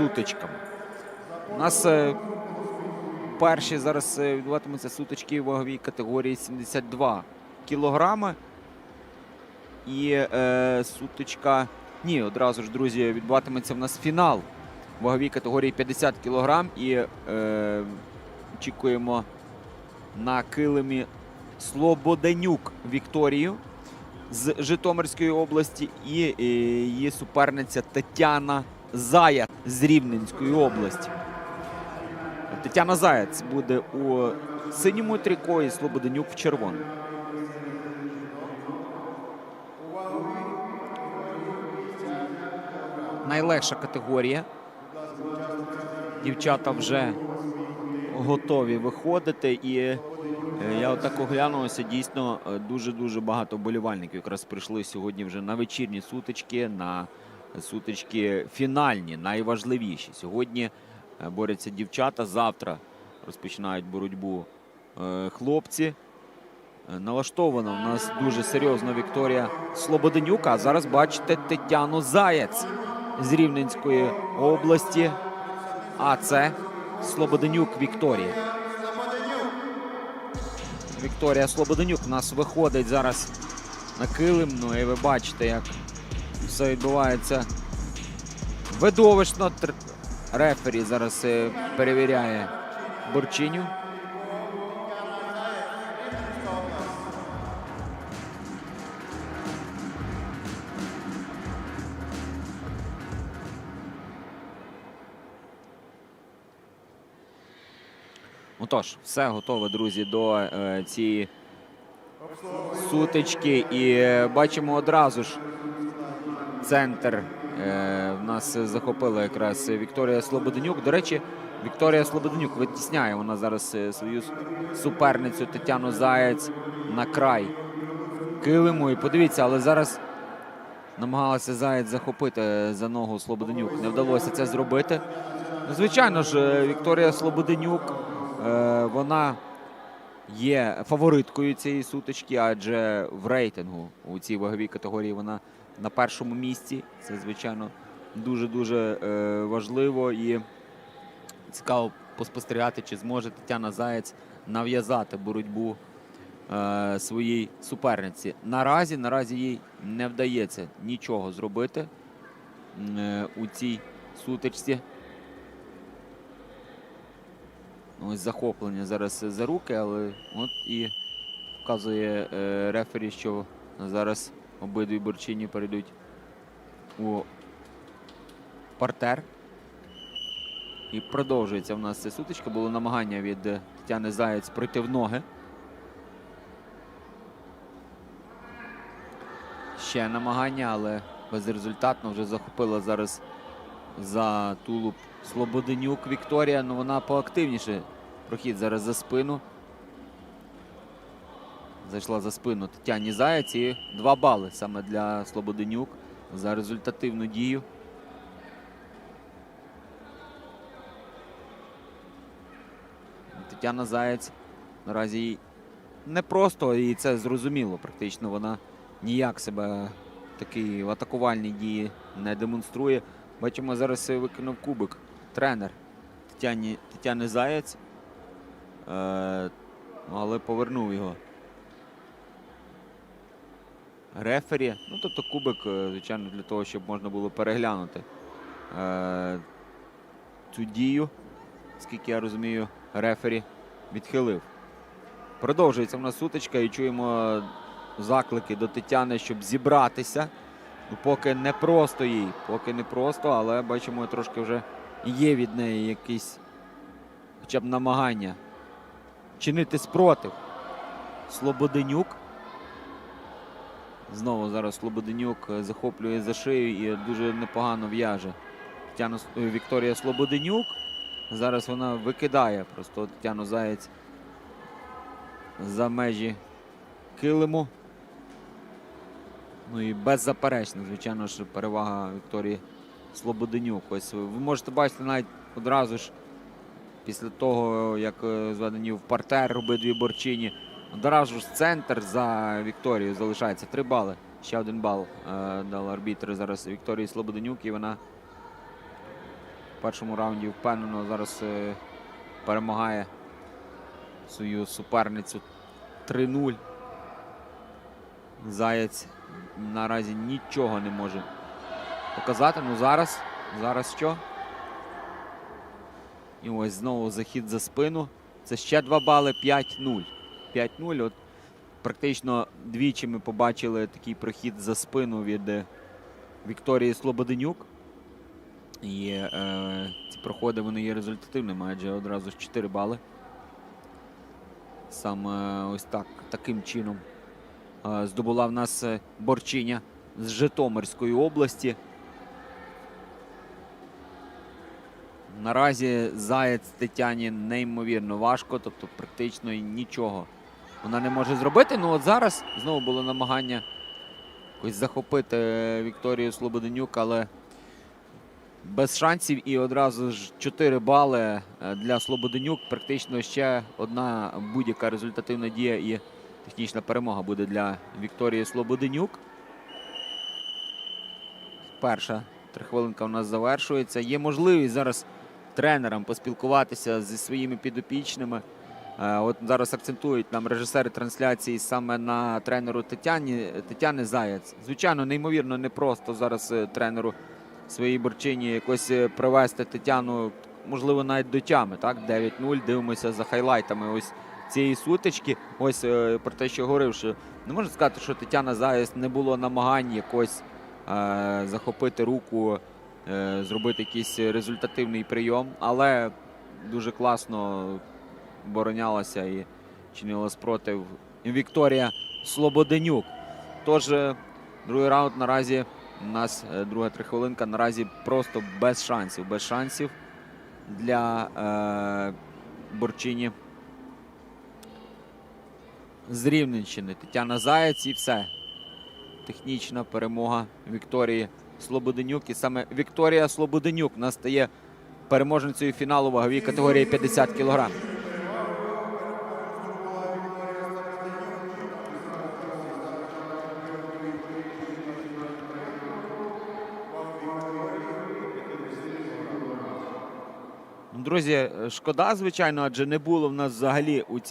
сутичками. У нас е, перші зараз е, відбуватимуться сутички в ваговій категорії 72 кілограми. І е, сутичка. Ні, одразу ж, друзі, відбуватиметься в нас фінал ваговій категорії 50 кг. І е, очікуємо на килимі Слободенюк Вікторію з Житомирської області і е, її суперниця Тетяна Зая з Рівненської області. Тетяна Заяць буде у синьому трико і Слободенюк в червоному. Найлегша категорія. Дівчата вже готові виходити. І е, я отак оглянувся. Дійсно, е, дуже-дуже багато вболівальників якраз прийшли сьогодні вже на вечірні сутички, на сутички фінальні, найважливіші. Сьогодні е, борються дівчата. Завтра розпочинають боротьбу е, хлопці. Е, Налаштована у нас дуже серйозно Вікторія Слободенюк. А зараз бачите Тетяну Заяць з Рівненської області. А це Слободенюк Вікторія. Вікторія Слободенюк у нас виходить зараз на килим. Ну і ви бачите, як все відбувається видовищно. Рефері зараз е, перевіряє борчиню. Отож, все готове, друзі, до е, цієї сутички. І е, бачимо одразу ж центр. Е, в нас захопила якраз Вікторія Слободенюк. До речі, Вікторія Слободенюк витісняє вона зараз е, свою суперницю Тетяну Заєць на край килиму. І подивіться, але зараз намагалася Заєць захопити за ногу Слободенюк. Не вдалося це зробити. Ну, Звичайно ж, е, Вікторія Слободенюк, е, вона є фавориткою цієї сутички, адже в рейтингу у цій ваговій категорії вона на першому місці. Це, звичайно, дуже-дуже е, важливо і цікаво поспостерігати, чи зможе Тетяна Заєць нав'язати боротьбу е, своїй суперниці. Наразі, наразі їй не вдається нічого зробити е, у цій сутичці. Ось захоплення зараз за руки, але от і вказує е, рефері, що зараз обидві борчині перейдуть у партер. І продовжується в нас ця сутичка. Було намагання від Тетяни Заєць пройти в ноги. Ще намагання, але безрезультатно вже захопила зараз за тулуб Слободенюк Вікторія. Ну вона поактивніше. Прохід зараз за спину. Зайшла за спину Тетяні Заєць і два бали саме для Слободенюк за результативну дію. Тетяна Заєць наразі не просто, і це зрозуміло. Практично вона ніяк себе такі в атакувальній дії не демонструє. Бачимо, зараз викинув кубик тренер Тетяні, Тетяни Заєць. Е, але повернув його. Рефері. Ну, тобто кубик, е, звичайно, для того, щоб можна було переглянути е, цю дію. Скільки я розумію, рефері відхилив. Продовжується в нас сутичка і чуємо заклики до Тетяни, щоб зібратися. Ну, поки не просто їй, поки не просто, але бачимо, трошки вже є від неї якісь хоча б намагання чинити спротив. Слободенюк. Знову зараз Слободенюк е, захоплює за шию і дуже непогано в'яже. Тетяна е, Вікторія Слободенюк. Зараз вона викидає просто Тетяну Заєць за межі килиму. Ну і беззаперечно, звичайно ж, перевага Вікторії Слободенюк. Ось ви можете бачити навіть одразу ж після того, як е, зведені в партер обидві борчині. Одразу ж центр за Вікторією залишається. Три бали. Ще один бал е, дав арбітр зараз Вікторії Слободенюк, і вона в першому раунді впевнено зараз е, перемагає свою суперницю 3-0. Заєць наразі нічого не може показати. Ну зараз, зараз що? І ось знову захід за спину. Це ще 2 бали 5-0. 5-0. От практично двічі ми побачили такий прохід за спину від е, Вікторії Слободенюк. І е, ці проходи вони є результативними, адже одразу ж 4 бали. Саме ось так, таким чином е, здобула в нас е, борчиня з Житомирської області. Наразі заєць Тетяні неймовірно важко, тобто практично нічого вона не може зробити. Ну от зараз знову було намагання якось захопити е, Вікторію Слободенюк, але без шансів і одразу ж 4 бали е, для Слободенюк. Практично ще одна будь-яка результативна дія і технічна перемога буде для Вікторії Слободенюк. Перша трихвилинка у нас завершується. Є можливість зараз тренерам поспілкуватися зі своїми підопічними. Е, От зараз акцентують нам режисери трансляції саме на тренеру Тетяні Тетяни Заєць. Звичайно, неймовірно непросто зараз е, тренеру своїй борчині якось е, привести Тетяну, можливо, навіть до тями. Так, 9-0. Дивимося за хайлайтами. Ось цієї сутички. Ось е, про те, що говорив, що не можна сказати, що Тетяна Заєць не було намагань якось е, захопити руку, е, зробити якийсь результативний прийом, але дуже класно оборонялася і чинила спротив Вікторія Слободенюк. Тож е, другий раунд наразі у нас е, друга трихвилинка наразі просто без шансів. Без шансів для е, Борчині з Рівненщини. Тетяна Заєць і все. Технічна перемога Вікторії Слободенюк. І саме Вікторія Слободенюк у нас стає переможницею фіналу ваговій категорії 50 кг. Друзі, шкода, звичайно, адже не було в нас взагалі у цій